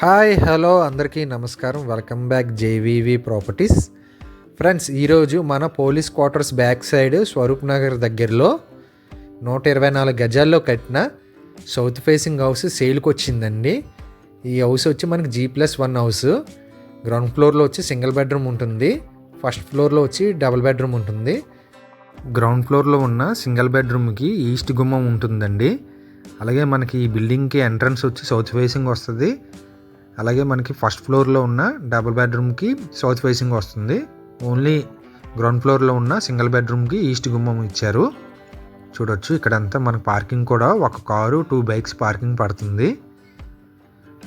Hi hello అందరికీ నమస్కారం. Welcome back JVV properties. Friends ఈరోజు మన police quarters back side Swaroop Nagar దగ్గరలో నూట ఇరవై నాలుగు గజాల్లో కట్టిన సౌత్ ఫేసింగ్ హౌస్ సేల్కి వచ్చిందండి. ఈ హౌస్ వచ్చి మనకి G plus one house. Ground ఫ్లోర్లో వచ్చి సింగిల్ బెడ్రూమ్ ఉంటుంది. ఫస్ట్ ఫ్లోర్లో వచ్చి డబుల్ బెడ్రూమ్ ఉంటుంది. గ్రౌండ్ ఫ్లోర్లో ఉన్న సింగిల్ బెడ్రూమ్కి ఈస్ట్ గుమ్మం ఉంటుందండి. అలాగే మనకి ఈ బిల్డింగ్కి ఎంట్రన్స్ వచ్చి సౌత్ ఫేసింగ్ వస్తుంది. అలాగే మనకి ఫస్ట్ ఫ్లోర్లో ఉన్న డబుల్ బెడ్రూమ్కి సౌత్ ఫేసింగ్ వస్తుంది. ఓన్లీ గ్రౌండ్ ఫ్లోర్లో ఉన్న సింగిల్ బెడ్రూమ్కి ఈస్ట్ గుమ్మం ఇచ్చారు. చూడొచ్చు ఇక్కడంతా మనకి పార్కింగ్ కూడా ఒక కారు టూ బైక్స్ పార్కింగ్ పడుతుంది.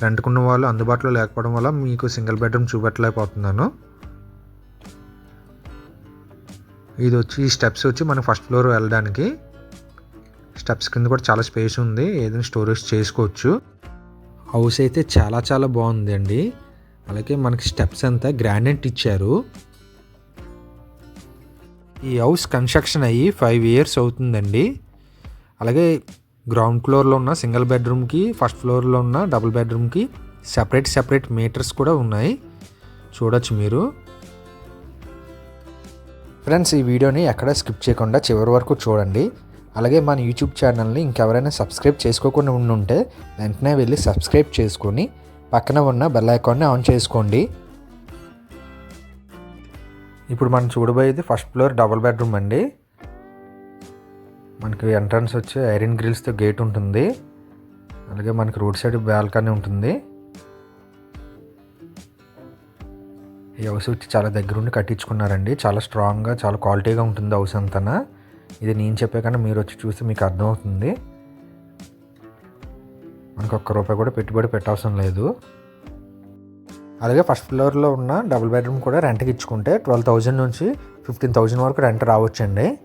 రెంట్కున్న వాళ్ళు అందుబాటులో లేకపోవడం వల్ల మీకు సింగిల్ బెడ్రూమ్ చూపెట్టలేకపోతున్నాను. ఇది వచ్చి ఈ స్టెప్స్ వచ్చి మనం ఫస్ట్ ఫ్లోర్ వెళ్ళడానికి. స్టెప్స్ కింద కూడా చాలా స్పేస్ ఉంది. ఏదైనా స్టోరేజ్ చేసుకోవచ్చు. హౌస్ అయితే చాలా చాలా బాగుందండి. అలాగే మనకి స్టెప్స్ అంతా గ్రానైట్ ఇచ్చారు. ఈ హౌస్ కన్స్ట్రక్షన్ అయ్యి ఫైవ్ ఇయర్స్ అవుతుందండి. అలాగే గ్రౌండ్ ఫ్లోర్లో ఉన్న సింగిల్ బెడ్రూమ్కి ఫస్ట్ ఫ్లోర్లో ఉన్న డబుల్ బెడ్రూమ్కి సపరేట్ సపరేట్ మీటర్స్ కూడా ఉన్నాయి. చూడొచ్చు మీరు. ఫ్రెండ్స్ ఈ వీడియోని ఎక్కడ స్కిప్ చేయకుండా చివరి వరకు చూడండి. అలాగే మన యూట్యూబ్ ఛానల్ని ఇంకెవరైనా సబ్స్క్రైబ్ చేసుకోకుండా ఉండుంటే వెంటనే వెళ్ళి సబ్స్క్రైబ్ చేసుకొని పక్కన ఉన్న బెల్ ఐకాన్ని ఆన్ చేసుకోండి. ఇప్పుడు మనం చూడబోయేది ఫస్ట్ ఫ్లోర్ డబుల్ బెడ్రూమ్ అండి. మనకి ఎంట్రన్స్ వచ్చి ఐరన్ గ్రిల్స్తో గేట్ ఉంటుంది. అలాగే మనకి రోడ్ సైడ్ బాల్కనీ ఉంటుంది. ఈ హౌస్ వచ్చి చాలా దగ్గరుండి కట్టించుకున్నారండి. చాలా స్ట్రాంగ్గా చాలా క్వాలిటీగా ఉంటుంది హౌస్ అంతా ఇది నేను చెప్పే కన్నా మీరు వచ్చి చూస్తే మీకు అర్థమవుతుంది. మనకు ఒక్క రూపాయి కూడా పెట్టుబడి పెట్టవసరం లేదు. అలాగే ఫస్ట్ ఫ్లోర్లో ఉన్న డబుల్ బెడ్రూమ్ కూడా రెంట్కి ఇచ్చుకుంటే ట్వెల్వ్ థౌజండ్ నుంచి ఫిఫ్టీన్ థౌజండ్ వరకు రెంట్ రావచ్చండి.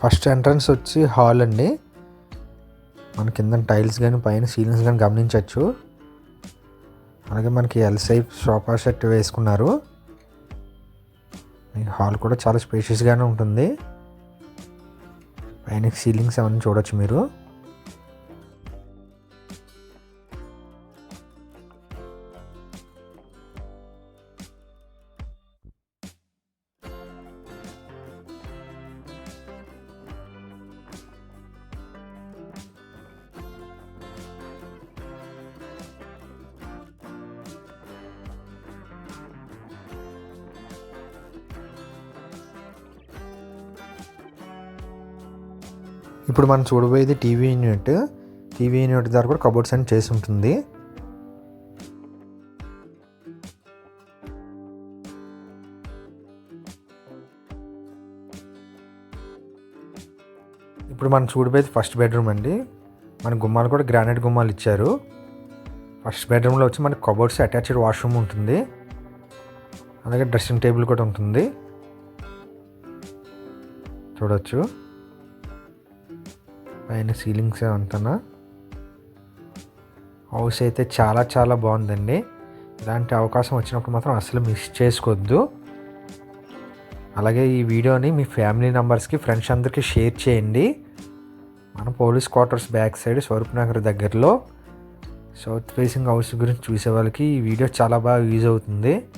ఫస్ట్ ఎంట్రన్స్ వచ్చి హాల్ అండి. మన కింద టైల్స్ కానీ పైన సీలింగ్స్ కానీ గమనించవచ్చు. అలాగే మనకి ఎల్ సోఫా సెట్ వేసుకున్నారు. హాల్ కూడా చాలా స్పేషియస్గానే ఉంటుంది. పైన సీలింగ్స్ అవన్నీ చూడొచ్చు మీరు. ఇప్పుడు మనం చూడబోయేది టీవీ యూనిట్. టీవీ యూనిట్ ద్వారా కూడా కబోర్డ్స్ అని చేసి ఉంటుంది. ఇప్పుడు మనం చూడబోయేది ఫస్ట్ బెడ్రూమ్ అండి. మన గుమ్మాలు కూడా గ్రానైట్ గుమ్మాలు ఇచ్చారు. ఫస్ట్ బెడ్రూమ్లో వచ్చి మనకి కబోర్డ్స్ అటాచ్డ్ వాష్రూమ్ ఉంటుంది. అలాగే డ్రెస్సింగ్ టేబుల్ కూడా ఉంటుంది. చూడొచ్చు. పైన సీలింగ్స్ అంతనా హౌస్ అయితే చాలా చాలా బాగుందండి. ఇలాంటి అవకాశం వచ్చినప్పుడు మాత్రం అసలు మిస్ చేసుకోవద్దు. అలాగే ఈ వీడియోని మీ ఫ్యామిలీ మెంబర్స్కి ఫ్రెండ్స్ అందరికీ షేర్ చేయండి. మన police quarters back side Swaroop Nagar దగ్గరలో సౌత్ ఫేసింగ్ హౌస్ గురించి చూసే వాళ్ళకి ఈ వీడియో చాలా బాగా యూజ్ అవుతుంది.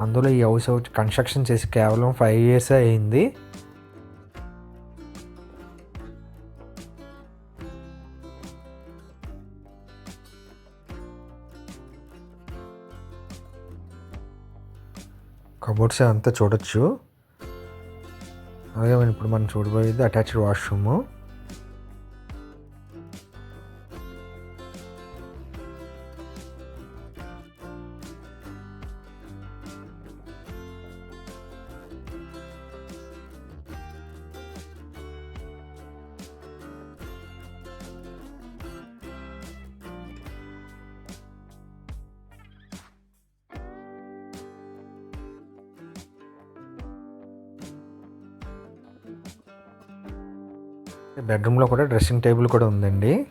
అందులో ఈ హౌస్ కన్స్ట్రక్షన్ చేసి కేవలం ఫైవ్ ఇయర్స్ అయింది. కబోర్డ్స్ అంతా చూడొచ్చు. అలాగే మనం ఇప్పుడు మనం చూడబోయేది అటాచ్డ్ వాష్రూమ్. బెడ్రూమ్లో కూడా డ్రెస్సింగ్ టేబుల్ కూడా ఉందండి.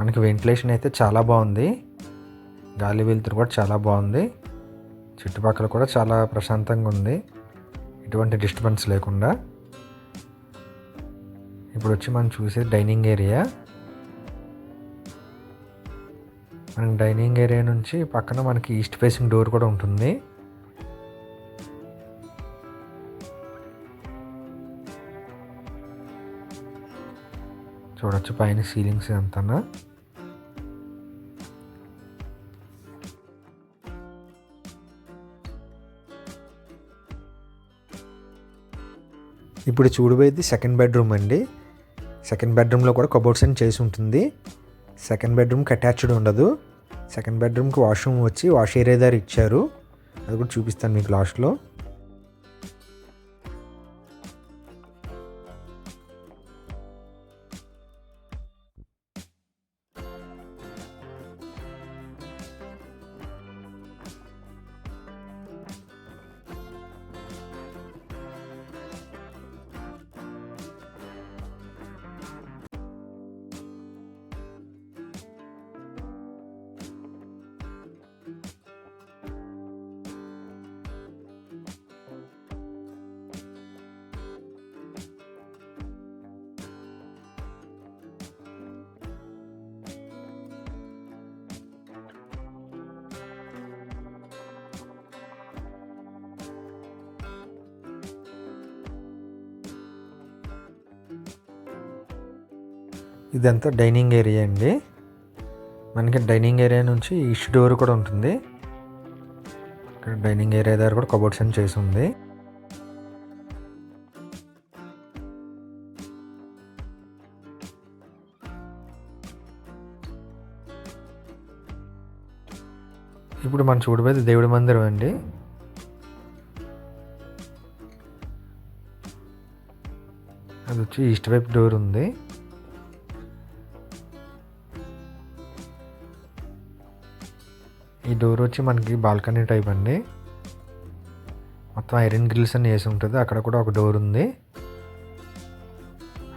మనకి వెంటిలేషన్ అయితే చాలా బాగుంది. గాలి వెలుతురు కూడా చాలా బాగుంది. చుట్టుపక్కల కూడా చాలా ప్రశాంతంగా ఉంది. ఎటువంటి డిస్టర్బెన్స్ లేకుండా. ఇప్పుడు వచ్చి మనం చూసే డైనింగ్ ఏరియా. మన డైనింగ్ ఏరియా నుంచి పక్కన మనకి ఈస్ట్ ఫేసింగ్ డోర్ కూడా ఉంటుంది. చూడొచ్చు పైన సీలింగ్స్ అంతనా? ఇప్పుడు చూడబోయేది సెకండ్ బెడ్రూమ్ అండి. సెకండ్ బెడ్రూమ్లో కూడా కబోర్డ్స్ అని చేసి ఉంటుంది. సెకండ్ బెడ్రూమ్కి అటాచ్డ్ ఉండదు. సెకండ్ బెడ్రూమ్కి వాష్రూమ్ వచ్చి వాష్ ఏరియా దగ్గర ఇచ్చారు. అది కూడా చూపిస్తాను మీకు లాస్ట్లో ఇదంతా డైనింగ్ ఏరియా అండి. మనకి డైనింగ్ ఏరియా నుంచి ఈస్ట్ డోర్ కూడా ఉంటుంది. ఇక్కడ డైనింగ్ ఏరియా దగ్గర కూడా కబోర్డ్స్ అని చేసి ఉంది. ఇప్పుడు మనం చూడబోయేది దేవుడి మందిరం అండి. అది వచ్చి ఈస్ట్ వైపు డోర్ ఉంది. ఈ డోర్ వచ్చి మనకి బాల్కనీ టైప్ అండి. మొత్తం ఐరన్ గ్రిల్స్ అని వేసి ఉంటుంది. అక్కడ కూడా ఒక డోర్ ఉంది.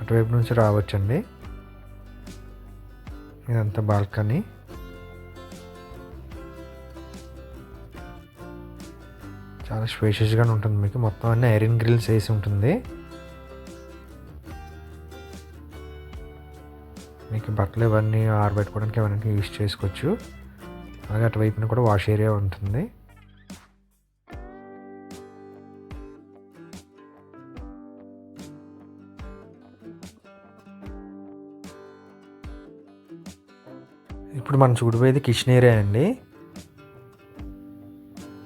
అటువైపు నుంచి రావచ్చండి. ఇదంతా బాల్కనీ చాలా స్పేషియస్గానే ఉంటుంది మీకు. మొత్తం అన్ని ఐరన్ గ్రిల్స్ వేసి ఉంటుంది. మీకు బట్టలు ఇవన్నీ ఆరబెట్టుకోవడానికి ఇవన్నీ యూస్ చేసుకోవచ్చు. అలాగే అటువైపున కూడా వాష్ ఏరియా ఉంటుంది. ఇప్పుడు మనం చూడబోయేది కిచెన్ ఏరియా అండి.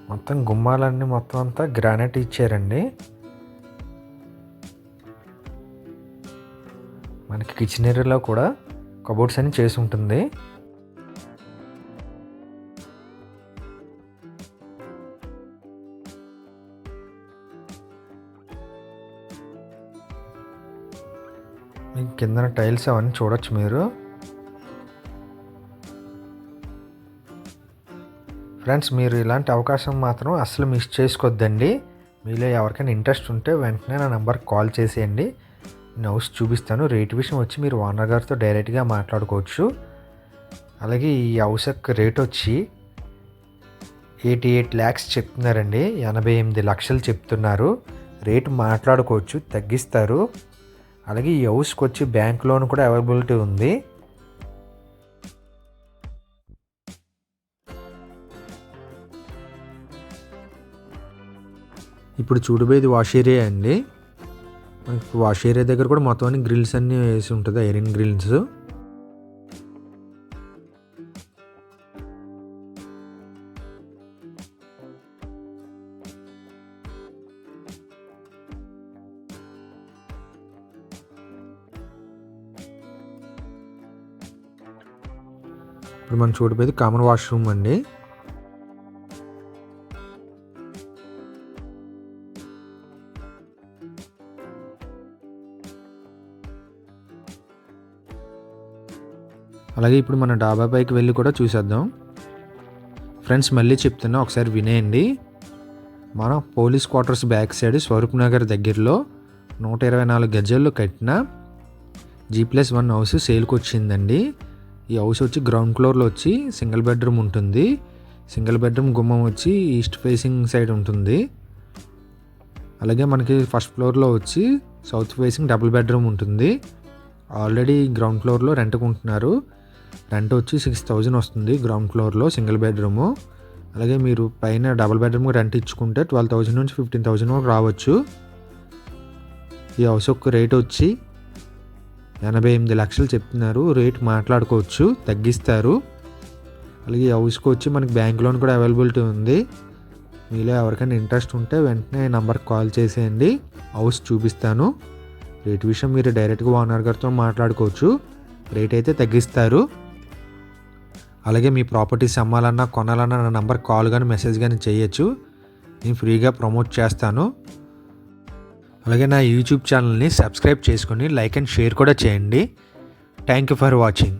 మొత్తం గుమ్మాలన్నీ మొత్తం అంతా గ్రానైట్ ఇచ్చారండి. మనకి కిచెన్ ఏరియాలో కూడా కబోర్డ్స్ అని చేసి ఉంటుంది. కిందన టైల్స్ అవన్నీ చూడొచ్చు మీరు. ఫ్రెండ్స్ మీరు ఇలాంటి అవకాశం మాత్రం అసలు మిస్ చేసుకోవద్దండి మీలో ఎవరికైనా ఇంట్రెస్ట్ ఉంటే వెంటనే నా నెంబర్కి కాల్ చేసేయండి. నేను హౌస్ చూపిస్తాను రేట్ విషయం వచ్చి మీరు ఓనర్ గారితో డైరెక్ట్గా మాట్లాడుకోవచ్చు. అలాగే ఈ హౌస్ యొక్క రేట్ వచ్చి ఎయిటీ ఎయిట్ ల్యాక్స్ చెప్తున్నారండి. ఎనభై ఎనిమిది లక్షలు చెప్తున్నారు. రేటు మాట్లాడుకోవచ్చు తగ్గిస్తారు. అలాగే ఈ హౌస్కి వచ్చి బ్యాంక్ లోన్ కూడా అవైలబిలిటీ ఉంది. ఇప్పుడు చూడబోయేది వాష్ ఏరియా అండి. మనకి వాష్ ఏరియా దగ్గర కూడా మొత్తం అన్ని గ్రిల్స్ అన్నీ వేసి ఉంటుంది ఐరన్ గ్రిల్స్. మనం చూడబోయేది కామన్ వాష్రూమ్ అండి. అలాగే ఇప్పుడు మన డాబా పైకి వెళ్ళి కూడా చూసేద్దాం. ఫ్రెండ్స్ మళ్ళీ చెప్తున్నా ఒకసారి వినేయండి. మన police quarters back side Swaroop Nagar దగ్గరలో నూట ఇరవై నాలుగు గజాల్లో కట్టిన జీ ప్లస్ వన్ హౌస్ సేల్కి వచ్చిందండి ఈ హౌస్ వచ్చి గ్రౌండ్ ఫ్లోర్లో వచ్చి సింగిల్ బెడ్రూమ్ ఉంటుంది. సింగిల్ బెడ్రూమ్ గుమ్మం వచ్చి ఈస్ట్ ఫేసింగ్ సైడ్ ఉంటుంది. అలాగే మనకి ఫస్ట్ ఫ్లోర్లో వచ్చి సౌత్ ఫేసింగ్ డబుల్ బెడ్రూమ్ ఉంటుంది. ఆల్రెడీ గ్రౌండ్ ఫ్లోర్లో రెంట్కు ఉంటున్నారు రెంట్ వచ్చి సిక్స్ థౌజండ్ వస్తుంది గ్రౌండ్ ఫ్లోర్లో సింగిల్ బెడ్రూము అలాగే మీరు పైన డబుల్ బెడ్రూమ్ రెంట్ ఇచ్చుకుంటే ట్వెల్వ్ థౌజండ్ నుంచి ఫిఫ్టీన్ థౌజండ్ వరకు రావచ్చు. ఈ హౌస్ యొక్క రేట్ వచ్చి ఎనభై ఎనిమిది లక్షలు చెప్తున్నారు. రేట్ మాట్లాడుకోవచ్చు. తగ్గిస్తారు. అలాగే ఈ హౌస్కి వచ్చి మనకి బ్యాంక్ లోన్ కూడా అవైలబిలిటీ ఉంది. మీలో ఎవరికైనా ఇంట్రెస్ట్ ఉంటే వెంటనే నంబర్కి కాల్ చేసేయండి. హౌస్ చూపిస్తాను. రేట్ విషయం మీరు డైరెక్ట్గా ఓనర్ గారితో మాట్లాడుకోవచ్చు. రేట్ అయితే తగ్గిస్తారు. అలాగే మీ ప్రాపర్టీస్ అమ్మాలన్నా కొనాలన్నా నా నంబర్ కాల్ కానీ మెసేజ్ కానీ చేయొచ్చు. నేను ఫ్రీగా ప్రమోట్ చేస్తాను. అలాగే నా యూట్యూబ్ ఛానల్ని సబ్స్క్రైబ్ చేసుకొని లైక్ అండ్ షేర్ కూడా చేయండి. Thank you for watching